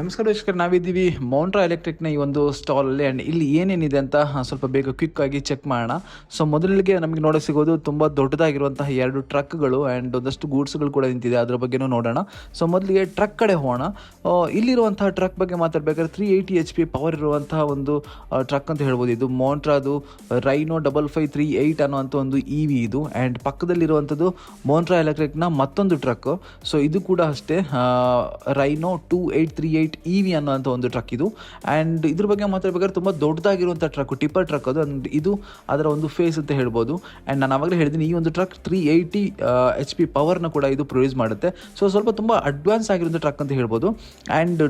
ನಮಸ್ಕಾರ ವೀಕ್ಷಕರ, ನಾವಿದ್ದೀವಿ ಮೌಂಟ್ರಾ ಎಲೆಕ್ಟ್ರಿಕ್ನ ಈ ಒಂದು ಸ್ಟಾಲಲ್ಲಿ ಆ್ಯಂಡ್ ಇಲ್ಲಿ ಏನೇನಿದೆ ಅಂತ ಸ್ವಲ್ಪ ಬೇಗ ಕ್ವಿಕ್ ಆಗಿ ಚೆಕ್ ಮಾಡೋಣ. ಸೊ ಮೊದಲಿಗೆ ನಮಗೆ ನೋಡೋ ಸಿಗೋದು ತುಂಬ ದೊಡ್ಡದಾಗಿರುವಂತಹ ಎರಡು ಟ್ರಕ್ಗಳು ಆ್ಯಂಡ್ ಒಂದಷ್ಟು ಗೂಡ್ಸ್ಗಳು ಕೂಡ ನಿಂತಿದೆ, ಅದರ ಬಗ್ಗೆನೂ ನೋಡೋಣ. ಸೊ ಮೊದಲಿಗೆ ಟ್ರಕ್ ಕಡೆ ಹೋಗೋಣ. ಇಲ್ಲಿರುವಂತಹ ಟ್ರಕ್ ಬಗ್ಗೆ ಮಾತಾಡಬೇಕಾದ್ರೆ three eighty H P power ಇರುವಂತಹ ಒಂದು ಟ್ರಕ್ ಅಂತ ಹೇಳ್ಬೋದು. ಇದು ಮೋಂಟ್ರಾದು Rhino double five three eight ಅನ್ನೋಂಥ ಒಂದು ಇ ವಿ ಇದು. ಆ್ಯಂಡ್ ಪಕ್ಕದಲ್ಲಿರುವಂಥದ್ದು ಮೋಂಟ್ರಾ ಎಲೆಕ್ಟ್ರಿಕ್ನ ಮತ್ತೊಂದು ಟ್ರಕ್. ಸೊ ಇದು ಕೂಡ ಅಷ್ಟೇ Rhino two eight three eight E V ಅನ್ನೋಂಥ ಒಂದು ಟ್ರಕ್ ಇದು. ಆ್ಯಂಡ್ ಇದ್ರ ಬಗ್ಗೆ ಮಾತಾಡ್ಬೇಕಾದ್ರೆ ತುಂಬ ದೊಡ್ಡದಾಗಿರುವಂಥ ಟ್ರಕ್ ಟಿಪ್ಪರ್ ಟ್ರಕ್ ಅದು. ಆ್ಯಂಡ್ ಇದು ಅದರ ಒಂದು ಫೇಸ್ ಅಂತ ಹೇಳ್ಬೋದು. ಆ್ಯಂಡ್ ನಾನು ಆವಾಗಲೇ ಹೇಳಿದ್ದೀನಿ ಈ ಒಂದು truck three eighty H P ಪವರ್ನ ಕೂಡ ಇದು ಪ್ರೊಡ್ಯೂಸ್ ಮಾಡುತ್ತೆ. ಸೊ ಸ್ವಲ್ಪ ತುಂಬ ಅಡ್ವಾನ್ಸ್ ಆಗಿರುವಂಥ ಟ್ರಕ್ ಅಂತ ಹೇಳ್ಬೋದು. ಆ್ಯಂಡ್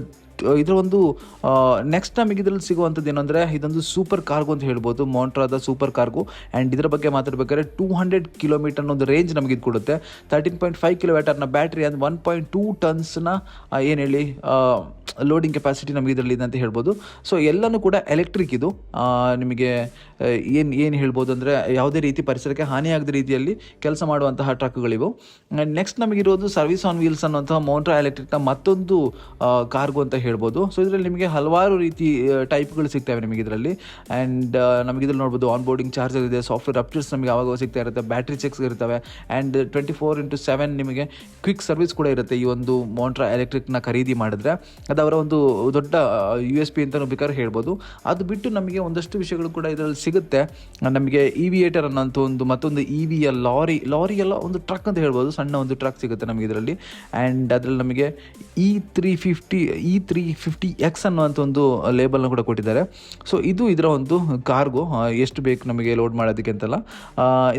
ಇದರ ಒಂದು ನೆಕ್ಸ್ಟ್ ನಮಗೆ ಇದರಲ್ಲಿ ಸಿಗುವಂಥದ್ದು ಏನಂದರೆ, ಇದೊಂದು ಸೂಪರ್ ಕಾರ್ಗೋ ಅಂತ ಹೇಳ್ಬೋದು. ಮೋಂಟ್ರಾದ ಸೂಪರ್ ಕಾರ್ಗೋ ಆ್ಯಂಡ್ ಇದರ ಬಗ್ಗೆ ಮಾತಾಡ್ಬೇಕಾದ್ರೆ ಟೂ ಹಂಡ್ರೆಡ್ ಕಿಲೋಮೀಟರ್ ಒಂದು ರೇಂಜ್ ನಮಗೆ ಇದು ಕೊಡುತ್ತೆ. ತರ್ಟೀನ್ ಪಾಯಿಂಟ್ ಫೈವ್ ಕಿಲೋಮೀಟರ್ನ ಬ್ಯಾಟ್ರಿ ಅಂದ್ರೆ ಒನ್ ಪಾಯಿಂಟ್ ಟೂ ಟನ್ಸ್ನ ಏನು ಹೇಳಿ ಲೋಡಿಂಗ್ ಕೆಪಾಸಿಟಿ ನಮಗೆ ಇದರಲ್ಲಿ ಇದೆ ಅಂತ ಹೇಳ್ಬೋದು. ಸೊ ಎಲ್ಲನೂ ಕೂಡ ಎಲೆಕ್ಟ್ರಿಕ್ ಇದು. ನಿಮಗೆ ಏನು ಏನು ಹೇಳ್ಬೋದು ಅಂದರೆ ಯಾವುದೇ ರೀತಿ ಪರಿಸರಕ್ಕೆ ಹಾನಿಯಾಗದ ರೀತಿಯಲ್ಲಿ ಕೆಲಸ ಮಾಡುವಂತಹ ಟ್ರಕ್ಗಳಿವು ನೆಕ್ಸ್ಟ್ ನಮಗಿರೋದು ಸರ್ವಿಸ್ ಆನ್ ವೀಲ್ಸ್ ಅನ್ನುವಂತಹ ಮೋಂಟ್ರಾ ಎಲೆಕ್ಟ್ರಿಕ್ನ ಮತ್ತೊಂದು ಕಾರ್ಗೋ ಅಂತ ಹೇಳ್ಬೋದು. ಸೊ ಇದರಲ್ಲಿ ನಿಮಗೆ ಹಲವಾರು ರೀತಿ ಟೈಪ್ಗಳು ಸಿಗ್ತವೆ ನಿಮಗೆ ಇದರಲ್ಲಿ. ಆ್ಯಂಡ್ ನಮಗೆ ಇದರಲ್ಲಿ ನೋಡ್ಬೋದು ಆನ್ ಬೋರ್ಡಿಂಗ್ ಚಾರ್ಜರ್ ಇದೆ ಸಾಫ್ಟ್ವೇರ್ ಅಪ್ಡೇಟ್ಸ್ ನಮಗೆ ಆವಾಗ ಸಿಗ್ತಾ ಇರುತ್ತೆ ಬ್ಯಾಟ್ರಿ ಚೆಕ್ಸ್ ಇರ್ತವೆ. And twenty four into seven ನಿಮಗೆ ಕ್ವಿಕ್ ಸರ್ವಿಸ್ ಕೂಡ ಇರುತ್ತೆ ಈ ಒಂದು ಮೋಂಟ್ರಾ ಎಲೆಕ್ಟ್ರಿಕ್ನ ಖರೀದಿ ಮಾಡಿದ್ರೆ. ಅದು ಅವರ ಒಂದು ದೊಡ್ಡ ಯು ಎಸ್ ಪಿ ಅಂತಲೂ ಬೇಕಾದ್ರೆ ಹೇಳ್ಬೋದು. ಅದು ಬಿಟ್ಟು ನಮಗೆ ಒಂದಷ್ಟು ವಿಷಯಗಳು ಕೂಡ ಇದರಲ್ಲಿ ಸಿಗುತ್ತೆ. ನಮಗೆ ಇವಿಯೇಟರ್ ಅನ್ನೋಂಥ ಒಂದು, ಮತ್ತೊಂದು ಇ ವಿಯ ಲಾರಿ ಲಾರಿ ಎಲ್ಲ ಒಂದು ಟ್ರಕ್ ಅಂತ ಹೇಳ್ಬೋದು. ಸಣ್ಣ ಒಂದು ಟ್ರಕ್ ಸಿಗುತ್ತೆ ನಮಗೆ ಇದರಲ್ಲಿ. ಆ್ಯಂಡ್ ಅದರಲ್ಲಿ ನಮಗೆ E three fifty E three fifty X ಅನ್ನುವಂಥ ಒಂದು ಲೇಬಲ್ನ ಕೂಡ ಕೊಟ್ಟಿದ್ದಾರೆ. ಸೊ ಇದು ಇದರ ಒಂದು ಕಾರ್ಗೋ ಎಷ್ಟು ಬೇಕು ನಮಗೆ ಲೋಡ್ ಮಾಡೋದಕ್ಕೆ ಅಂತಲ್ಲ.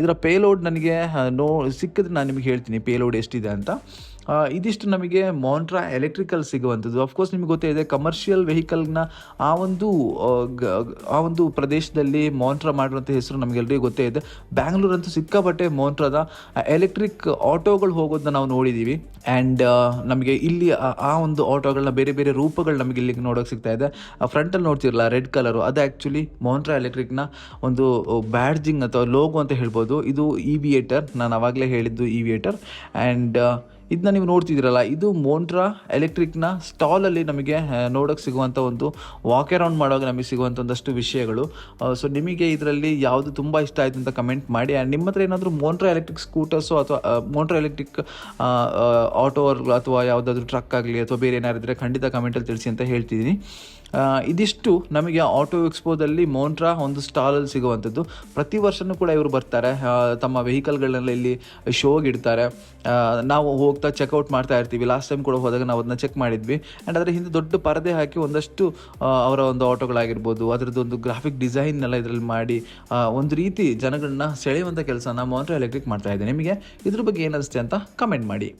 ಇದರ ಪೇಲೋಡ್ ನನಗೆ ನೋ, ಸಿಕ್ಕಿದ್ರೆ ನಾನು ನಿಮಗೆ ಹೇಳ್ತೀನಿ. ಪೇಲೋಡ್ ಎಷ್ಟಿದೆ ಅಂತ. ಇದಿಷ್ಟು ನಮಗೆ ಮೋಂಟ್ರಾ ಎಲೆಕ್ಟ್ರಿಕಲ್ ಸಿಗುವಂಥದ್ದು. ಅಫ್ಕೋರ್ಸ್ ನಿಮಗೆ ಗೊತ್ತೇ ಇದೆ ಕಮರ್ಷಿಯಲ್ ವೆಹಿಕಲ್ನ ಆ ಒಂದು ಆ, ಒಂದು ಪ್ರದೇಶದಲ್ಲಿ ಮೋಂಟ್ರಾ ಮಾಡಿರುವಂಥ ಹೆಸರು ನಮಗೆಲ್ಲರಿಗೂ ಗೊತ್ತೇ ಇದೆ. ಬ್ಯಾಂಗ್ಳೂರ್ ಅಂತೂ ಸಿಕ್ಕಾಪಟ್ಟೆ ಮೋಂಟ್ರಾದ ಎಲೆಕ್ಟ್ರಿಕ್ ಆಟೋಗಳು ಹೋಗೋದನ್ನ ನಾವು ನೋಡಿದ್ದೀವಿ ಆ್ಯಂಡ್ ನಮಗೆ ಇಲ್ಲಿ ಆ- ಆ ಒಂದು ಆಟೋಗಳನ್ನ ಬೇರೆ ಬೇರೆ ರೂಪಗಳು ನಮಗೆ ಇಲ್ಲಿ ನೋಡೋಕೆ ಸಿಗ್ತಾ ಇದೆ. ಫ್ರಂಟಲ್ಲಿ ನೋಡ್ತಿರಲ್ಲ ರೆಡ್ ಕಲರು ಅದು ಆ್ಯಕ್ಚುಲಿ ಮೋಂಟ್ರಾ ಎಲೆಕ್ಟ್ರಿಕ್ನ ಒಂದು ಬ್ಯಾಡ್ಜಿಂಗ್ ಅಥವಾ ಲೋಗೋ ಅಂತ ಹೇಳ್ಬೋದು. ಇದು ಇವಿಯೇಟರ್ ನಾನು ಆವಾಗಲೇ ಹೇಳಿದ್ದು ಇವಿಯೇಟರ್ ಆ್ಯಂಡ್ ಇದನ್ನ ನೀವು ನೋಡ್ತಿದ್ದೀರಲ್ಲ, ಇದು ಮೋಂಟ್ರಾ ಎಲೆಕ್ಟ್ರಿಕ್ನ ಸ್ಟಾಲಲ್ಲಿ ನಮಗೆ ನೋಡೋಕೆ ಸಿಗುವಂಥ ಒಂದು ವಾಕ್ ಅರೌಂಡ್ ಮಾಡುವಾಗ ನಮಗೆ ಸಿಗುವಂಥ ಒಂದಷ್ಟು ವಿಷಯಗಳು ಸೊ ನಿಮಗೆ ಇದರಲ್ಲಿ ಯಾವುದು ತುಂಬ ಇಷ್ಟ ಆಯಿತು ಅಂತ ಕಮೆಂಟ್ ಮಾಡಿ. ಆ್ಯಂಡ್ ನಿಮ್ಮ ಹತ್ರ ಏನಾದರೂ ಮೋಂಟ್ರಾ ಎಲೆಕ್ಟ್ರಿಕ್ ಸ್ಕೂಟರ್ಸು ಅಥವಾ ಮೋಂಟ್ರಾ ಎಲೆಕ್ಟ್ರಿಕ್ ಆಟೋ ಅಥವಾ ಯಾವುದಾದ್ರೂ ಟ್ರಕ್ ಆಗಲಿ ಅಥವಾ ಬೇರೆ ಏನಾರಿದ್ರೆ ಖಂಡಿತ ಕಮೆಂಟಲ್ಲಿ ತಿಳಿಸಿ ಅಂತ ಹೇಳ್ತಿದ್ದೀನಿ. ಇದಿಷ್ಟು ನಮಗೆ ಆಟೋ ಎಕ್ಸ್ಪೋದಲ್ಲಿ ಮೋಂಟ್ರಾ ಒಂದು ಸ್ಟಾಲಲ್ಲಿ ಸಿಗುವಂಥದ್ದು. ಪ್ರತಿ ವರ್ಷವೂ ಕೂಡ ಇವರು ಬರ್ತಾರೆ. ತಮ್ಮ ವೆಹಿಕಲ್ಗಳನ್ನೆಲ್ಲ ಇಲ್ಲಿ ಶೋಗೆ ಇಡ್ತಾರೆ. ನಾವು ಹೋಗ್ತಾ ಚೆಕ್ಔಟ್ ಮಾಡ್ತಾ ಇರ್ತೀವಿ. ಲಾಸ್ಟ್ ಟೈಮ್ ಕೂಡ ಹೋದಾಗ ನಾವು ಅದನ್ನ ಚೆಕ್ ಮಾಡಿದ್ವಿ. ಆ್ಯಂಡ್ ಅದರ ಹಿಂದೆ ದೊಡ್ಡ ಪರದೆ ಹಾಕಿ ಒಂದಷ್ಟು ಅವರ ಒಂದು ಆಟೋಗಳಾಗಿರ್ಬೋದು ಅದರದ್ದು ಒಂದು ಗ್ರಾಫಿಕ್ ಡಿಸೈನ್ ಎಲ್ಲ ಇದರಲ್ಲಿ ಮಾಡಿ ಒಂದು ರೀತಿ ಜನಗಳನ್ನ ಸೆಳೆಯುವಂಥ ಕೆಲಸನ ಮೋಂಟ್ರಾ ಎಲೆಕ್ಟ್ರಿಕ್ ಮಾಡ್ತಾ ಇದೆ. ನಿಮಗೆ ಇದ್ರ ಬಗ್ಗೆ ಏನಿಸುತ್ತೆ ಅಂತ ಕಮೆಂಟ್ ಮಾಡಿ.